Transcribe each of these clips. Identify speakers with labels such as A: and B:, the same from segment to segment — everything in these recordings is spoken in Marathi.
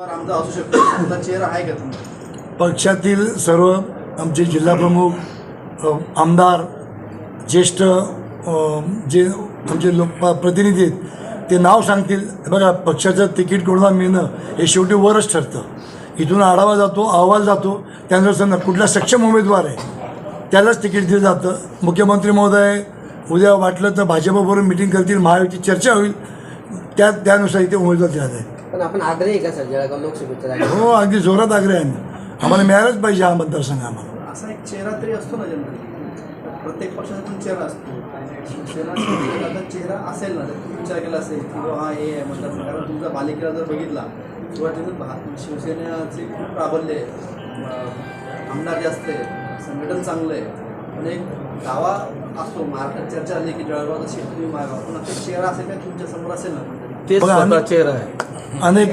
A: असू शकतो. आपला चेहरा आहे का
B: पक्षातील सर्व आमचे जिल्हाप्रमुख अ, आमदार ज्येष्ठ अ, जे आमचे लोक प- प्रतिनिधी आहेत ते नाव सांगतील. बघा पक्षाचं तिकीट कोणाला मिळणं हे शेवटी वरच ठरतं. इथून आढावा जातो अहवाल जातो. त्यानुसार समजा कुठला सक्षम उमेदवार आहे त्यालाच तिकीट दिलं जातं. मुख्यमंत्री महोदय उद्या वाटलं तर भाजपबरोबर मिटिंग करतील महायुती चर्चा होईल. त्या त्यानुसार इथे उमेदवार दिला जाईल.
C: पण आपण आग्रही आहे का सर? जळगाव लोकसभेच्या जागेवर?
B: हो अगदी जोरात आग्रह आहे आम्ही आम्हाला मिळालंच पाहिजे हा मतदारसंघ आम्हाला.
A: असा एक चेहरा तरी असतो ना जनरली प्रत्येक पक्षाचा पण चेहरा असतो. शिवसेनेचा चेहरा असेल ना. जर तुम्ही विचार केला असेल की बाबा हा हे आहे मतदार कारण तुमचा बालेकिल्ला जर बघितला सुरुवातीला भा- शिवसेनेचे खूप प्राबल्य आहे. अं, आमदार जास्त आहे. संघटन चांगलं आहे. पण एक दावा असतो. महाराष्ट्रात चर्चा आली की जळगावचा शेतकरी मागावा पण आता चेहरा असेल का तुमच्यासमोर असेल ना?
D: तेच
B: बघा,
D: स्वतः चेहरा आहे.
B: अनेक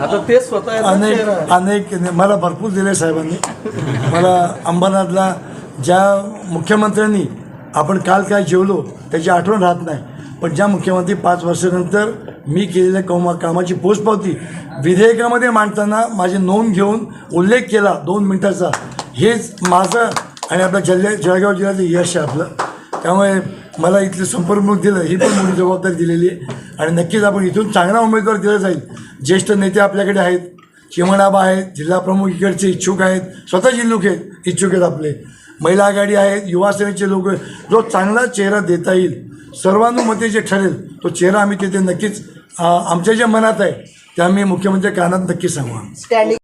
D: आता तेच स्वतः
B: अनेक अनेक मला भरपूर दिले साहेबांनी. मला अंबरनाथला ज्या मुख्यमंत्र्यांनी आपण काल काय जेवलो त्याची आठवण राहत नाही. पण ज्या मुख्यमंत्री पाच वर्षानंतर मी केलेल्या कामा कामाची पोचपावती विधेयकामध्ये मांडताना माझी नोंद घेऊन उल्लेख केला दोन मिनिटाचा. हेच माझं आणि आपल्या जिल्ह्या जळगाव जिल्ह्याचं यश आहे आपलं. त्यामुळे मला इथलं संपर्क दिलं ही पण मोठी जबाबदारी दिलेली आहे. आणि नक्कीच आपण इथून चांगला उमेदवार दिला जाईल. ज्येष्ठ नेते आपल्याकडे आहेत चिमणाबा आहेत जिल्हा प्रमुख इकडचे इच्छुक आहेत स्वतः जिल्हुक आहेत इच्छुक आहेत आपले. महिला आघाडी आहेत युवासेनेचे लोक आहेत. जो चांगला चेहरा देता येईल सर्वानुमते जे ठरेल तो चेहरा आम्ही तिथे नक्कीच आमच्या ज्या मनात आहे ते आम्ही मुख्यमंत्री कानात नक्कीच सांगू.